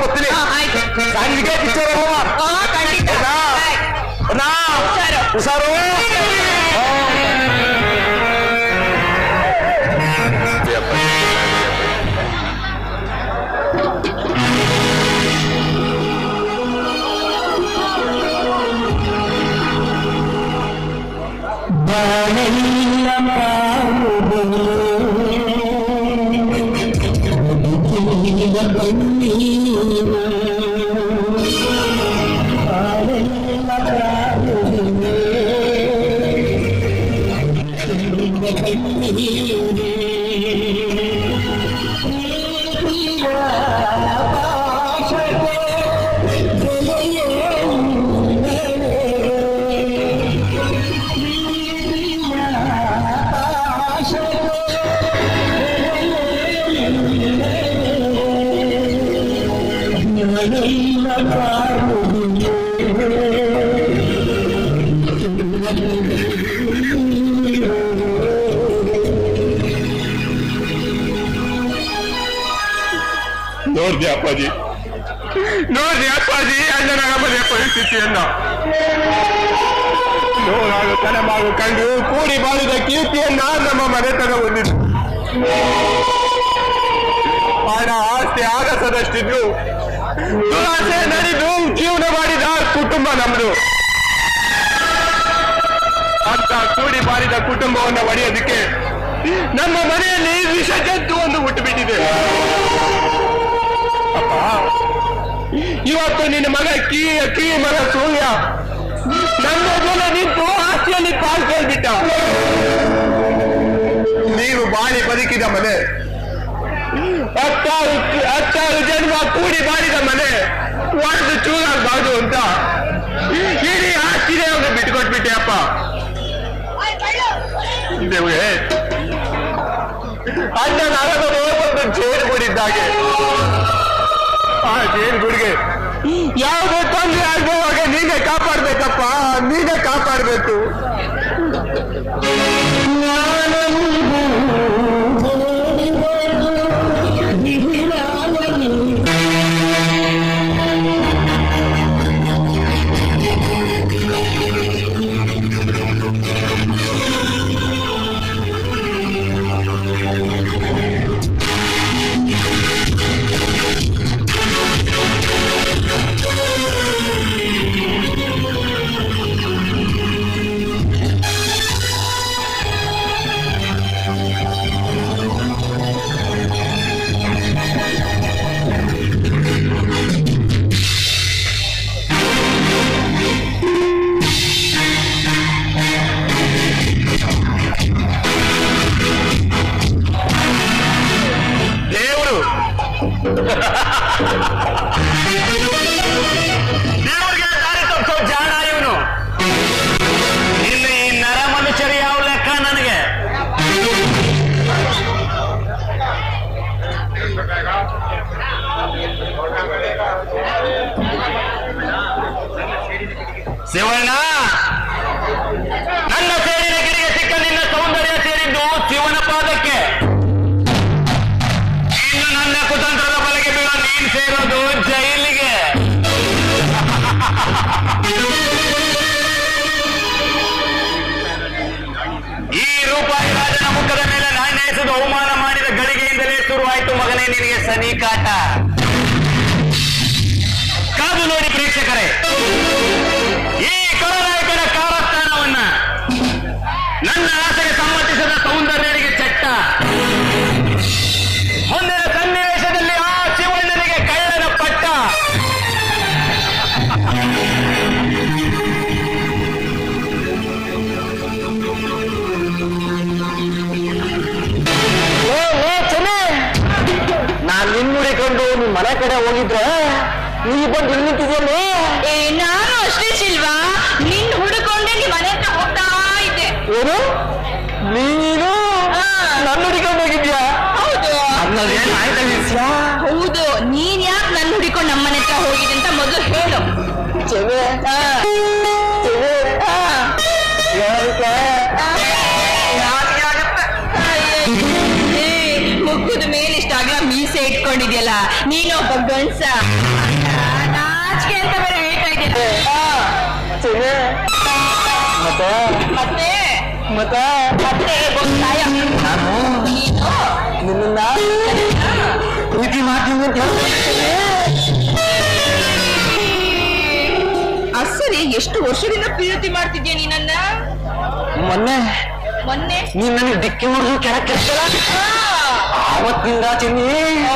Train book ಮಾಡಿ ಬರ್ತೀನಿ ಹಾ, ಆಯ್ತು ಸಂಜೆಗೆ ಪಿಕ್ಚರ್ ಹೋಗುವ ಹಾ ಖಂಡಿತ ಹೌದಾ? ಆಯ್ತು. ಹುಷಾರು. ಹುಷಾರು ನೋಡ್ದೆ ಅಪ್ಪಾಜಿ ನೋಡ್ರಿ ಅಪ್ಪಾಜಿ ಮನೆಯ ಪರಿಸ್ಥಿತಿಯನ್ನ ನೂರಾರು ತಲೆಮಾರು ಕಂಡು ಕೂಡಿ ಬಾಳಿದ ಕೀರ್ತಿಯನ್ನ ನಮ್ಮ ಮನೆತನ ಹೊಂದಿದ್ದು ಹಣ, ಆಸ್ತಿ ಆಗಸದಷ್ಟಿದ್ದು ದುರಾಸೆ ನಡೆದು ಜೀವನ ಮಾಡಿದ ಕುಟುಂಬ ನಮ್ದು. ಅಂತ ಕೂಡಿ ಬಾರಿದ ಕುಟುಂಬವನ್ನ ಒಡೆಯೋದಕ್ಕೆ ನಮ್ಮ ಮನೆಯಲ್ಲಿ ವಿಷ ಜಂತು ಒಂದು ಹುಟ್ಟುಬಿಟ್ಟಿದೆ. ಅಪ್ಪ, ಇವತ್ತು ನಿನ್ನ ಮಗ ಕೀ ಕೀ ಮರ ಸೂರ್ಯ ನಮ್ಮ ಜನ ನಿಂತು ಆಸ್ತಿಯಲ್ಲಿ ಪಾಲ್ ಕೇಳ್ಬಿಟ್ಟ. ನೀವು ಬಾಳಿ ಬದುಕಿದ ಮನೆ ಹತ್ತಾರು ಹತ್ತಾರು ಜನ್ಮ ಕೂಡಿ ಮಾಡಿದ ಮನೆ ಒಂದು ಚೂರಾಗಬಾರ್ದು ಅಂತ. ಇಡೀ ಆಸ್ತಿನೇ ಒಂದು ಬಿಟ್ಕೊಟ್ಬಿಟ್ಟೆ ಅಪ್ಪ. ದೇವ್ರೆ. ಅಣ್ಣ ನಾನು ಒಂದು ಜೇನು ಗುಡಿದ್ದಾಗೆ ಆ ಜೇನು ಗುಡಿಗೆ ಯಾವುದೇ ತೊಂದರೆ ಆಗುವಾಗ ನೀನೇ ಕಾಪಾಡ್ಬೇಕಪ್ಪ. ನೀನೇ ಕಾಪಾಡ್ಬೇಕು. लेने लिए सनी काटा ಹೋಗಿದ್ರೆ ನೀ ಬಂದು ಇಲ್ಲಿ ನಿಂತಿದ್ಯಲ್ಲ? ಏ ನಾನು ಅಷ್ಟೇ ಶಿಲ್ವಾ. ನಿನ್ ಹುಡುಕೊಂಡೆ ನೀ ಮನೆ ಹತ್ರ ಹೋಗ್ತಾ ಇದ್ದೆ. ಏನು? ನೀನು? ಹಾ. ನನ್ನ ಹುಡುಕೊಂಡು ಹೋಗಿದ್ಯಾ? ಹೌದು. ಹೌದು. ನೀನ್ ಯಾಕೆ ನನ್ ಹುಡುಕೊಂಡು ನಮ್ಮನೆ ಹತ್ರ ಹೋಗಿದೆ ಅಂತ ಮೊದಲು ಹೇಳು. ಚೆವೆ ನೀನೊಬ್ಬ ಗಂಡ್ಸ ನಾಚಿಕೆ ಅಂತ ಬೇರೆ ಹೇಳ್ತಾ ಚೆವೆ ಮತ್ತೆ ಮತ್ತೆ ಮತ್ತೆ ಮತ್ತೆ ಗೊತ್ತಾಯ ನಾನು ನೀನು ನಿನ್ನ ಪ್ರೀತಿ ಮಾಡ್ತೀನಿ ಅಂತ ಹೇಳ್ತೀನಿ ಅಸರಿ ಎಷ್ಟು ವರ್ಷದಿಂದ ಪ್ರೀತಿ ಮಾಡ್ತಿದ್ಯಾ ನೀನನ್ನ? ಮೊನ್ನೆ ಮೊನ್ನೆ? ನೀನ್ ನನಗೆ ಡಿಕ್ಕಿ ಹೊಡೆದು ಕೆಳಕ್ಕೆ ಆವತ್ತಿಂದ ಚಿನ್ನಿ.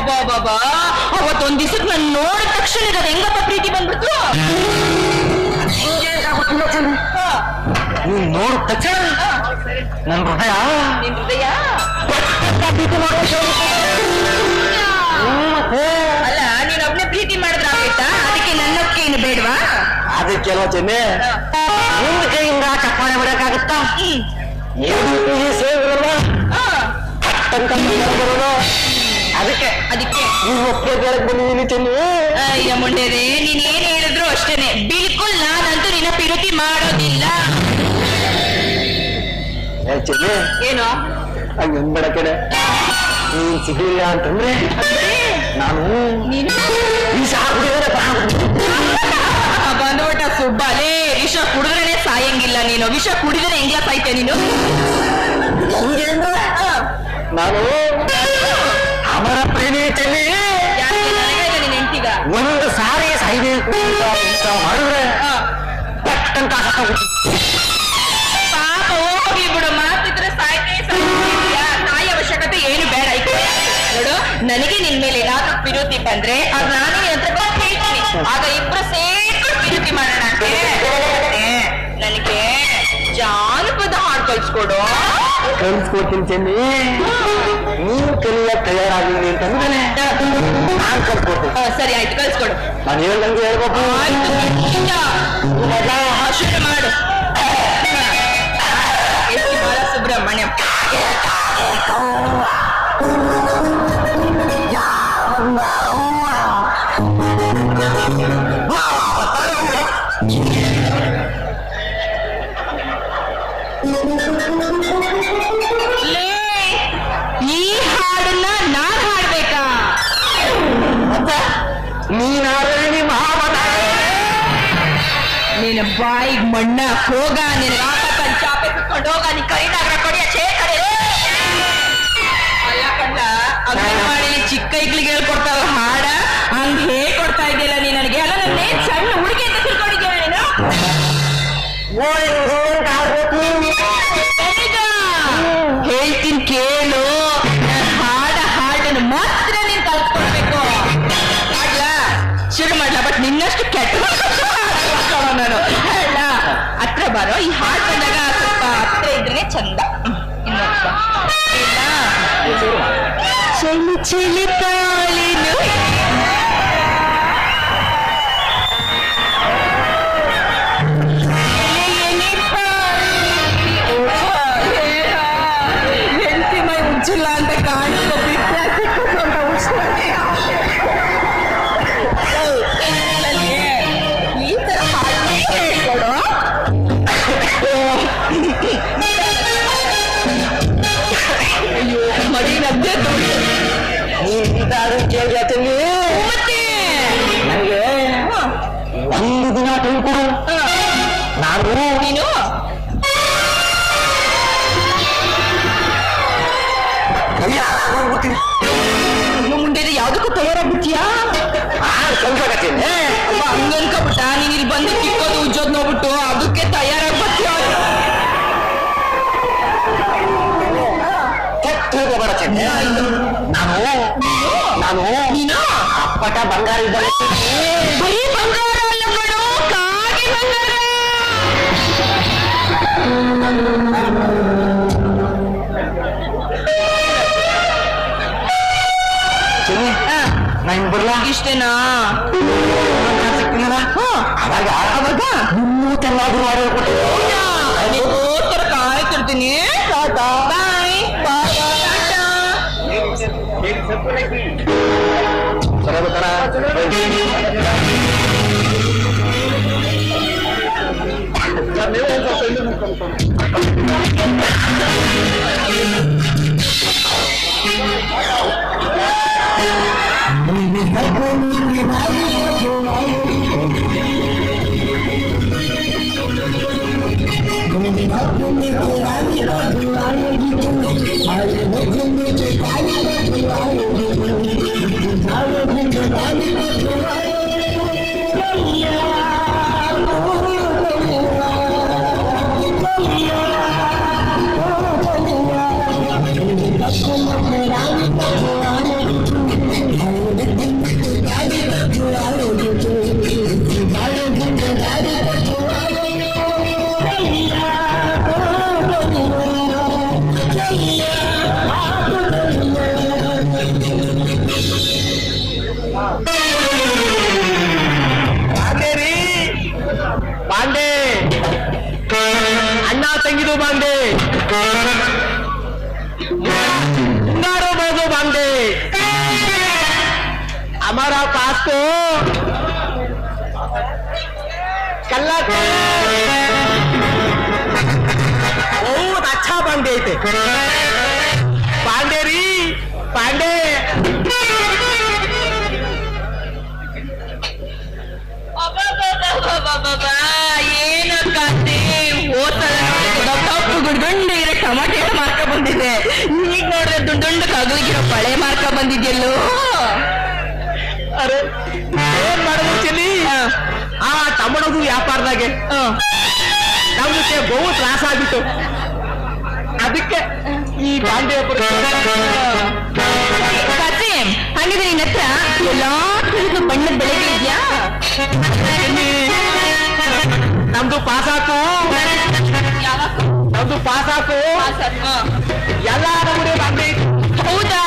ಬಾಬಾ ಅವತ್ತೊಂದ್ ದಿವಸಕ್ಕೆ ನಾನು ನೋಡಿದ ತಕ್ಷಣ ಅದು ಹೆಂಗಪ್ಪ ಪ್ರೀತಿ ಬಂದ್ಬಿಡ್ತು? ನೀನ್ ನೋಡಿದ ತಕ್ಷಣ ನನ್ ನನ್ನ ಹೃದಯ. ನಿನ್ ಹೃದಯ? ಅಲ್ಲ ನೀನ್ ಒಬ್ನೇ ಪ್ರೀತಿ ಮಾಡಿದ್ರ ಅದಕ್ಕೆ ನನ್ನಕ್ಕೆ ಏನು ಬೇಡವಾ? ಅದಕ್ಕೆಲ್ಲ ಚೆನ್ನೆ. ನಿನ್ನ ಕೈಯಿಂದ ಚಪ್ಪಾಳೆ ಹೊಡೆಯಕ್ಕಾಗುತ್ತಾ ಏನು ಪ್ರೀತಿ ಅಂತ ಬರೋದು? ಅದಕ್ಕೆ ಅದಕ್ಕೆ. ನೀವು ಒಪ್ಪಿಗೆ ಕೇಳಕ್ ಬಂದಿದ್ದೀನಿ ಚೆನ್ನಿ ಅಯ್ಯ ಮುಂಡೆರೆ ನೀನ್ ಏನ್ ಹೇಳಿದ್ರು ಅಷ್ಟೇನೆ. ಬಿಲ್ಕುಲ್ ನಾನಂತೂ ನಿನ್ನ ಪಿರುತಿ ಮಾಡೋದಿಲ್ಲ ಚೆನ್ನಿ. ಏನು? ಹಂಗನ್ಬೇಡ ಕಡೆ ನೀನ್ ಸಿಗ್ಲಿಲ್ಲ ಅಂತಂದ್ರೆ ನಾನು ನೀನು? ಬಂದ್ಬಿಟ್ಟ ಸುಬ್ಬಲೇ ವಿಷ ಕುಡಿದ್ರೆ ಸಾಯಂಗಿಲ್ಲ ನೀನು. ವಿಷ ಕುಡಿದ್ರೆ ಹೆಂಗ್ಲ ಸಾಯ್ತೆ ನೀನು? ಹೆಂಗೆ ನಾನು ನಿನ್ ಹೆಂಡ್ತಿಗ? ಒಂದು ಸಾರಿ ಸಾಯ್ಬೇಕು ಅಂತ ಮಾಡಿದ್ರೆ ಪಟ್ಟಂತ ಪಾಪ ಹೋಗಿ ಬಿಡು ಮಾತಿದ್ರೆ ಸಾಯ್ತೇ ತಾಯಿ ಅವಶ್ಯಕತೆ ಏನು ಬೇಡ ಐತೆ ನೋಡು ನನಗೆ ನಿನ್ ಮೇಲೆ ಏನಾದ್ರೂ ಪಿರುತಿ ಬಂದ್ರೆ ಅದು ನಾನು ಹತ್ರ ಹೇಳ್ತೀನಿ. ಆಗ ಇಬ್ರು ಸೇರ್ಕೊಂಡು ಪಿರುತಿ ಮಾಡೋಣ ಅಂತೆ. ನನಗೆ ಜಾನಪದ ಹಾಡು ಕಳ್ಸ್ಕೊಡು ಕಲ್ಸ್ಕೊಡ್ತೀನಿ ಚೆನ್ನಿ. ನೀವು ಕಲಿಯಕ್ ತಯಾರಾಗಿದ್ದೀನಿ ಅಂತಂದ್ರೆ ನಾನ್ ಕಲ್ಸ್ಕೊಡ್ತೀನಿ. ಸರಿ ಆಯ್ತು ಕಳ್ಸ್ಕೊಡು ನಾನು ಹೇಳ್ದಂಗೆ ಹೇಳ್ಬೇಕು. ಬಾಯಿಗ್ ಮಣ್ಣ ಹೋಗ ನಿನ್ ಬಾರೋ ಈ ಹಾಡು ಬಂದಾಗ ಸ್ವಲ್ಪ ಹತ್ರ ಇದ್ರೆ ಚಂದ ಇನ್ನೊಂದ್? ಚಲಿ ಚಲಿ ತಾಳಿನು ಒಂದು ದಿನ ಟೈಮ್ ಕೊಡು. ನಾನು ನೀನು? ಇನ್ನು ಮುಂದೆ ಯಾವ್ದಕ್ಕೂ ತಯಾರಾಗ್ಬಿಟ್ಟಿಯಾ ಕಲ್ಸಾಕತ್ತೀನಿ ಅಪ್ಪ ಹಂಗನ್ಕೊಬಿಟ್ಟ ನೀನ್ ಇಲ್ಲಿ ಬಂದು ಕಿಕ್ಕೋದು ಉಜ್ಜೋದ್ ನೋಡ್ಬಿಟ್ಟು ಅದಕ್ಕೆ ತಯಾರಾಗ್ಬಿಟ್ಟಿಯ ಕೆಟ್ಟೋಗ ಬರ ಚೆನ್ನಿ. ನಾನು? ನಾನು ನೀನು? ಅಪ್ಪಟ ಬಂಗಾರ ಇದ್ದಾಗ ಬರೀ ಬಂಗಾರ ನಾನು ಬರ್ಲಾ? ಇಷ್ಟೇನಾ? ಅವಾಗ ಅವಾಗ? ಮೂವತ್ತೆಲ್ಲಾದ್ರೂ ಆರ್ಡರ್ ಕೊಟ್ಟು ನೀಗೋಸ್ಕರ ಕಾಯ್ತಿರ್ತೀನಿ ಬಾಯ್. ಟಾಟಾ. ಮಾತು. ಕಲ್ಲ ಅಚ್ಚ ಬಾಂಡೆ ಐತೆ. ಪಾಂಡೆ ರೀ, ಪಾಂಡೆ. ಏನಕ್ಕಂತೆ ಇರೋ ಟೊಮಾಟೆ ಮಾರ್ಕ ಬಂದಿದೆ. ಈಗ ನೋಡ್ರೆ ದುಂಡುಂಡು ಕಗಲಿಗಿರೋ ಪಳೆ ಮಾರ್ಕ ಬಂದಿದ್ಯಲ್ಲೋ? ಅರೆ ಏನ್ ಮಾಡೋದು ಚೆಲ್ಲಿ ಆ ಟಮಡೋದು ವ್ಯಾಪಾರದಾಗೆ. ನಮ್ಗೆ ಬಹು ತ್ರಾಸ ಆಗಿತ್ತು ಅದಕ್ಕೆ ಈ ಬಾಂಡೆ ಕತೆ ಹಾಗಿದ್ರೆ ನಿನ್ನ ಹತ್ರ ಎಲ್ಲಾ ತರದ್ದು ಬಣ್ಣದ ಬೆಳಗ್ಗೆ ಇದೆಯಾ? ನಮ್ದು ಪಾಸ್ ಹಾಕು ನಮ್ದು ಪಾಸ್ ಹಾಕು ಎಲ್ಲ ನಮ್ಮನೆ ಬಾಂಡೆ ಐತಿ. ಹೌದಾ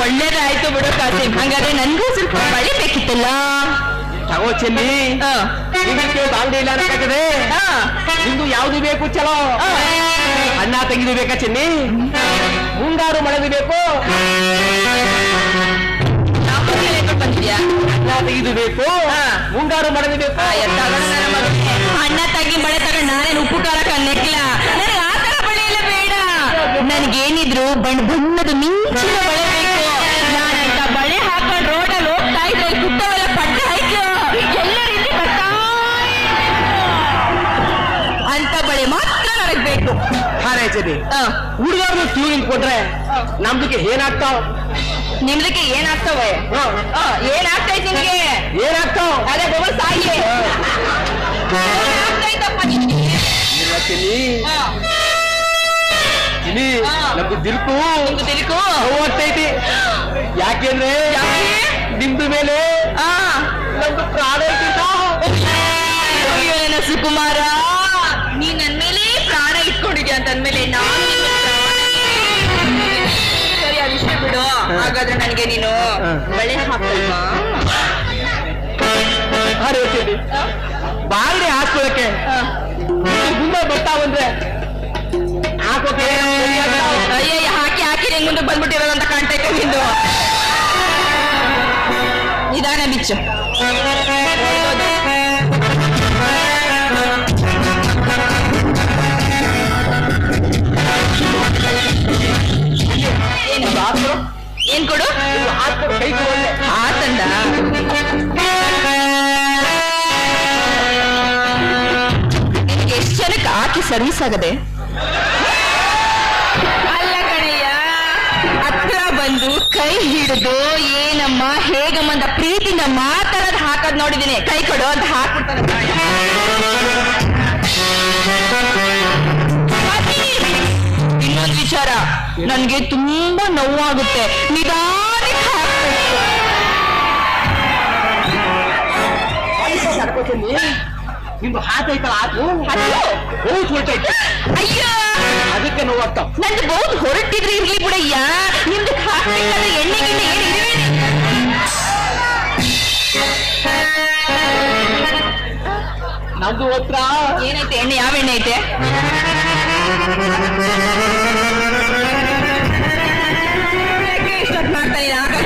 ಒಳ್ಳೇದಾಯ್ತು ಬಿಡು ಕಾಸಿ ಹಂಗಾದ್ರೆ ನನ್ಗೂ ಸ್ವಲ್ಪ ಮಳೆ ಬೇಕಿತ್ತಲ್ಲ? ತಗೋ ಚೆಲ್ಲಿ. ಬಾಲ್ದಿ ಇದಕ್ಕೆ ಇಲ್ಲ ಅನ್ನಕ್ಕಾಗದೆ ಆ, ನಿಮ್ದು ಯಾವ್ದು ಬೇಕು ಚಲೋ? ಅನ್ನ ಅಣ್ಣ ತೆಗಿದು ಬೇಕಾ ಚೆನ್ನಿ ಮುಂಗಾರು ಮಳೆದು ಬೇಕು. ಅಣ್ಣ ತೆಗಿದು ಬೇಕು. ಮುಂಗಾರು ಮಳೆದು ಬೇಕು. ಅಣ್ಣ ತಗಿ ಮಳೆ ತಗೊಂಡು ನಾನೇನು ಉಪ್ಪು ಖಾರ ಕನ್ನೆಕ್ಲ ನನಗೇನಿದ್ರು ಬಣ್ಣ ಬಣ್ಣದ ಮಿಂಚಿನ ಬಳೆ ಬೇಕು. ಬಳೆ ಹಾಕೊಂಡು ರೋಡಲ್ಲಿ ಹೋಗ್ತಾ ಇದ್ದೆ. ಸುತ್ತವೆಲ್ಲ ಪಟ್ಟೆ ಎಲ್ಲರೂ ಇಲ್ಲಿ ಬರ್ತಾ ಅಂತ ಬಳೆ ಮಾತ್ರ ನನಗ್ ಬೇಕು ಹಾರೇ ಚೆನ್ನಿ ಆ, ಹುಡುಗರ್ನು ಟ್ಯೂನಿಂಗ್ ಕೊಟ್ರೆ ನಮ್ದಕ್ಕೆ ಏನಾಗ್ತಾವ್? ನಿಮ್ದಕ್ಕೆ ಏನಾಗ್ತಾವೆ? ಏನಾಗ್ತೈತಿ ಏನಾಗ್ತಾವ ಏನಾಗ್ತಾವ್? ಅದೇ ಬೊಬ್ಬ ಸಾಯಿ. ಏನಾಗ್ತೈತಪ್ಪ ನಿನ್ಗೆ ಇಲ್ಲ ನಮ್ದು ದಿಲ್ಕು. ದಿಲ್ಕು. ಹೋಗ್ತೈತಿ ಯಾಕೆಂದ್ರೆ ಯಾಕೆ? ನಿಮ್ದು ಮೇಲೆ ನಮ್ದು ಪ್ರಾಣ ಸುಕುಮಾರ ನೀ ನನ್ ಮೇಲೆ ಪ್ರಾಣ ಇಟ್ಕೊಂಡಿದ್ಯಾ ಅಂತ ಅಂದ್ಮೇಲೆ ನಾನು ಸರಿ ಆ ವಿಷಯ ಬಿಡು. ಹಾಗಾದ್ರೆ ನನಗೆ ನೀನು. ಬಳೆ ಹಾಕಲ್ವಾ ಬಾಂಡೆ ಹಾಕೊಳ್ಳಕ್ಕೆ ಮುಂದೆ ಬರ್ತಾ ಬಂದ್ರೆ ಹಾಕೋಕೆ ಅಯ್ಯಯ್ಯ, ಹಾಕಿ ಹಾಕಿ ನಿಂಗೆ ಮುಂದೆ ಬಂದ್ಬಿಟ್ಟಿರೋದಂತ ಕಾಣ್ತೈತೆ ನಿಂದು. ನಿಧಾನ ಬಿಚ್ಚು. ಏನು ಏನ್ ಕೊಡು? ಆತಂದ ಎಷ್ಟು ಜನಕ್ಕೆ ಹಾಕಿ ಸರ್ವಿಸ್ ಆಗದೆ? ಹಿಡಿದು ಏನಮ್ಮ, ಹೇಗಮ್ಮ ಅಂತ ಪ್ರೀತಿಯಿಂದ ಮಾತಾಡೋದು ಹಾಕೋದ್ ನೋಡಿದೀನಿ. ಕೈ ಕೊಡು ಅಂತ ಹಾಕ್ಬಿಡ್ತಾರೆ ಇನ್ನೊಂದು ವಿಚಾರ, ನನ್ಗೆ ತುಂಬಾ ನೋವಾಗುತ್ತೆ. ನಿಧಾನಕ್ಕೆ ಹಾಕ್ಬೇಕು. ನಿಮ್ದು ಹಾತ್ ಐತಲ್ಲ ಹಾಕು ಅದು? ಬಹುತ್ ಹೊಟ್ಟೈತೆ ಅಯ್ಯೋ! ಅದಕ್ಕೆ ನೋವತ್ತ ನಂದು ಬಹುತ್ ಹೊರಟಿದ್ರೆ ಇರ್ಲಿ ಬಿಡಯ್ಯ. ನಿಮ್ದು ಹಾಕ್ಬೇಕಾದ್ರೆ ಎಣ್ಣೆ ಗಿಣ್ಣೆ ಏನು ನಮ್ದು ಹತ್ರ ಏನೈತೆ ಎಣ್ಣೆ ಯಾವ ಎಣ್ಣೆ ಐತೆ?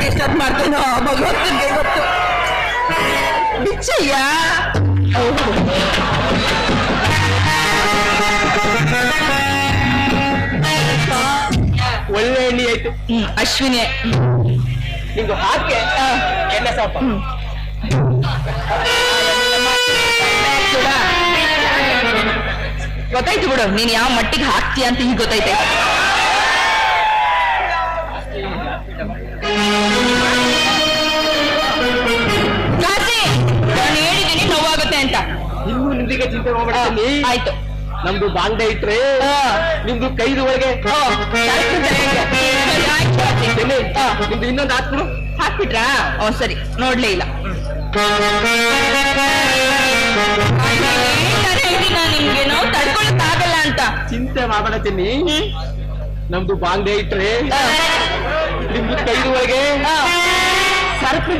ಇಷ್ಟ ಮಾಡ್ತೀನೋ ಭಗವಂತನಿಗೆ ಗೊತ್ತು. ಬಿಚ್ಚಯ್ಯ. ಒಳ್ಳೆ ಎಣ್ಣೆ ಆಯ್ತು. ಹ್ಮ್ ಅಶ್ವಿನಿ. ನಿಂದು ಹಾಕೆ. ಎಣ್ಣೆ ಸಾಪ ಗೊತ್ತಾಯ್ತು ಬಿಡು ನೀನ್ ಯಾವ ಮಟ್ಟಿಗೆ ಹಾಕ್ತೀಯ ಅಂತ ಈಗ ಗೊತ್ತೈತೆ ನಿಮ್ದಿಗೆ ಚಿಂತೆ ಮಾಡ್ಬೇಡಿ. ಆಯ್ತು. ನಮ್ದು ಬಾಂಡೆ ಇಟ್ರೆ. ನಿಮ್ದು ಕೈದು ಒಳಗೆ ನಿಮ್ದು ಇನ್ನೊಂದು ಹಾಕ್ಬಿಡು. ಹಾಕ್ಬಿಟ್ರಾ? ಓ ಸರಿ. ನೋಡ್ಲೇ ಇಲ್ಲ. ನಿಮ್ಗೆ ನೋವು ತಡ್ಕೊಳಕ್ ಆಗಲ್ಲ ಅಂತ ಚಿಂತೆ ಮಾಡಬೇಡ ಚೆನ್ನಿ ನಮ್ದು ಬಾಂಡೆ ಇಟ್ರೆ ನಿಮ್ದು ಕೈದು ಒಳಗೆ ನಾನು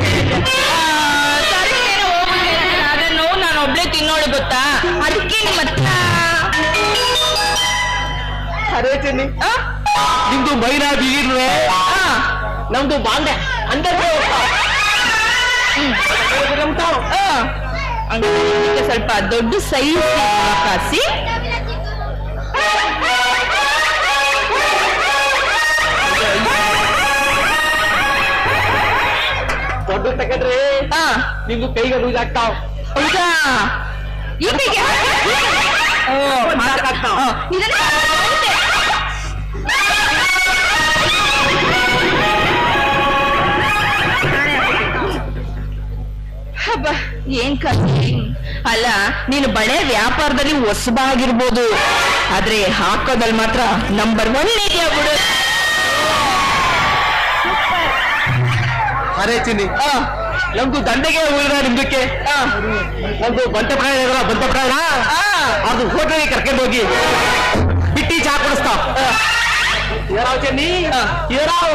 ಒಬ್ಳೆ ತಿನ್ನೋಳು ಗೊತ್ತಾ? ಅದಕ್ಕೆ ನಿಮ್ಮ ಆ? ನಿಮ್ದು ಬೈರಾ ಬೀಗಿರ್ರೆ ಆ, ನಮ್ದು ಬಾಂಡೆ ಅಂದ್ರೆ ಸ್ವಲ್ಪ ದೊಡ್ಡ ಸೈಜ್ ಕಾಸಿ ದೊಡ್ಡ ತಗದ್ರಿ ನಿಮ್ದು ಕೈಗೆ ಲೂಸ್ ಆಗ್ತಾವ್. ಹೌದಾ ಈ ಕೈಗೆ ಹಾಕಿ? ಓ, ಮಾತ್ರ- ಆ, ಇದನ್ನ ಮಾಡಿದೆ. ಹಬ್ಬ ಏನ್ ಕಷ್ಟ ಅಲ್ಲ ನೀನು ಬಳೆ ವ್ಯಾಪಾರದಲ್ಲಿ ಹೊಸಬಾಗಿರ್ಬೋದು. ಆದ್ರೆ ಹಾಕೋದಲ್ಲಿ ಮಾತ್ರ ನಂಬರ್ ಒನ್ ಇದೆಯಾ ಬಿಡು ಅರೆ ಚಿನ್ನಿ. ಆ, ನಮ್ದು ದಂಡೆಗೆ ಹೋಗಿದ ನಿಮ್ದಕ್ಕೆ? ಆ, ನಮ್ದು ಬಂತ ಪ್ರಾಣ ಇದಲ್ಲ ಬಂತ ಪ್ರಾಣ ಆ. ಅದು ಹೋಟೆಲ್ಗೆ ಕರ್ಕೊಂಡು ಹೋಗಿ. ಬಿಟ್ಟಿ ಚಾ ಕುಡಿಸ್ತಾವ್ ಏರಾವ್ ಚೆನ್ನಿ ಏರಾವ್